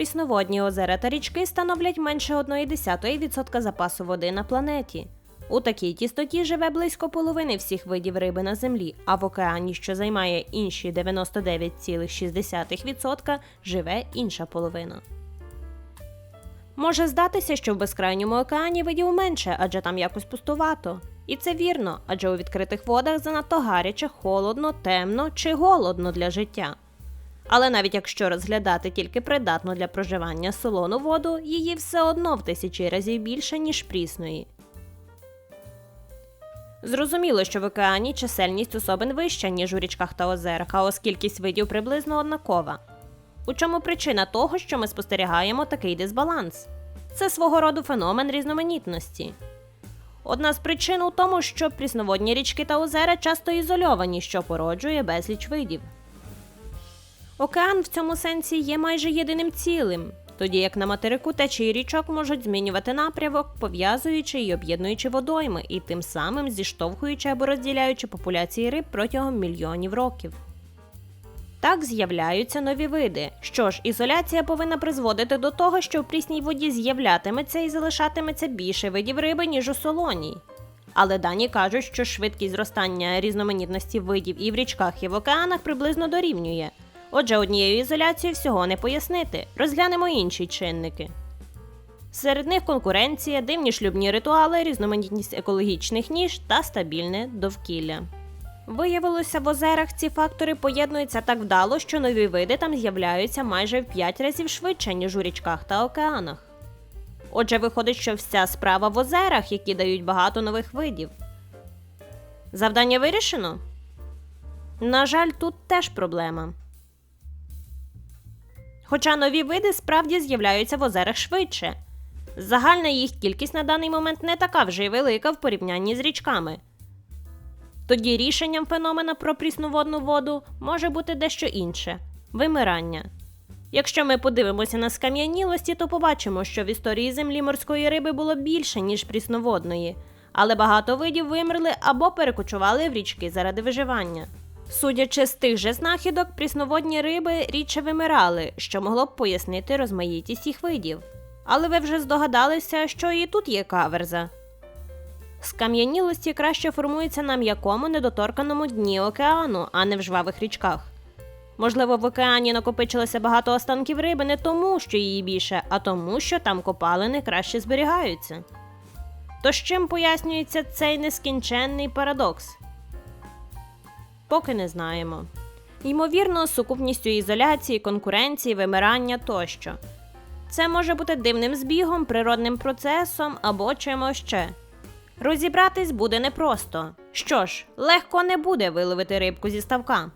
прісноводні озера та річки становлять менше 1,1% запасу води на планеті. У такій тістоті живе близько половини всіх видів риби на землі, а в океані, що займає інші 99,6%, живе інша половина. Може здатися, що в безкрайньому океані видів менше, адже там якось пустувато. І це вірно, адже у відкритих водах занадто гаряче, холодно, темно чи голодно для життя. Але навіть якщо розглядати тільки придатну для проживання солону воду, її все одно в тисячі разів більше, ніж прісної. Зрозуміло, що в океані чисельність особин вища, ніж у річках та озерах, а ось кількість видів приблизно однакова. У чому причина того, що ми спостерігаємо такий дисбаланс? Це свого роду феномен різноманітності. Одна з причин у тому, що прісноводні річки та озера часто ізольовані, що породжує безліч видів. Океан в цьому сенсі є майже єдиним цілим, тоді як на материку течії річок можуть змінювати напрямок, пов'язуючи і об'єднуючи водойми, і тим самим зіштовхуючи або розділяючи популяції риб протягом мільйонів років. Так з'являються нові види. Що ж, ізоляція повинна призводити до того, що в прісній воді з'являтиметься і залишатиметься більше видів риби, ніж у солоній. Але дані кажуть, що швидкість зростання різноманітності видів і в річках, і в океанах приблизно дорівнює. Отже, однією ізоляцією всього не пояснити. Розглянемо інші чинники. Серед них конкуренція, дивні шлюбні ритуали, різноманітність екологічних ніж та стабільне довкілля. Виявилося, в озерах ці фактори поєднуються так вдало, що нові види там з'являються майже в 5 разів швидше, ніж у річках та океанах. Отже, виходить, що вся справа в озерах, які дають багато нових видів. Завдання вирішено? На жаль, тут теж проблема. Хоча нові види справді з'являються в озерах швидше. Загальна їх кількість на даний момент не така вже й велика в порівнянні з річками. Тоді рішенням феномена про прісноводну воду може бути дещо інше вимирання. Якщо ми подивимося на скам'янілості, то побачимо, що в історії землі морської риби було більше, ніж прісноводної, але багато видів вимерли або перекочували в річки заради виживання. Судячи з тих же знахідок, прісноводні риби рідше вимирали, що могло б пояснити розмаїтість їх видів. Але ви вже здогадалися, що і тут є каверза. Скам'янілості краще формуються на м'якому недоторканому дні океану, а не в жвавих річках. Можливо, в океані накопичилося багато останків риби не тому, що її більше, а тому, що там копалини краще зберігаються. То з чим пояснюється цей нескінченний парадокс? Поки не знаємо. Ймовірно, сукупністю ізоляції, конкуренції, вимирання тощо. Це може бути дивним збігом, природним процесом або чимось ще. Розібратись буде непросто. Що ж, легко не буде виловити рибку зі ставка.